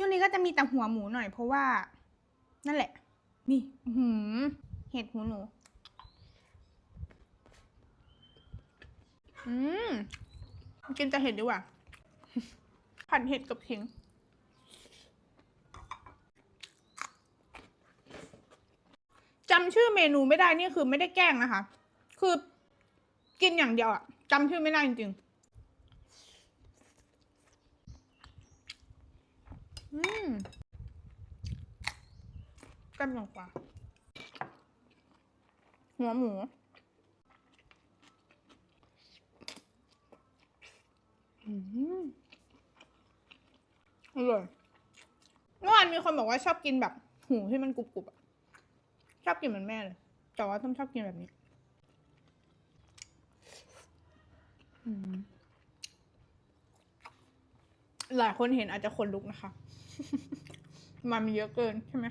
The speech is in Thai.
ช่วงนี้ก็จะมีแต่หัวหมูหน่อยเพราะว่า นั่นแหละ นี่หือเห็ดหูหนู อืม กินแต่เห็ดดีกว่า ผัดเห็ดกับขิงจำชื่อเมนูไม่ได้นี่คือไม่ได้แกล้งนะคะ คือกินอย่างเดียวอะจำชื่อไม่ได้จริงๆ อืม กำลังกว่า หัวหมูอืมอร่อยเมื่อวานมีคนบอกว่าชอบกินแบบหูที่มันกรุบๆอะชอบกินเหมือนแม่เลย แต่ว่าต้องชอบกินแบบนี้ อืม หลายคนเห็นอาจจะขนลุกนะคะ มันเยอะเกินใช่ไหม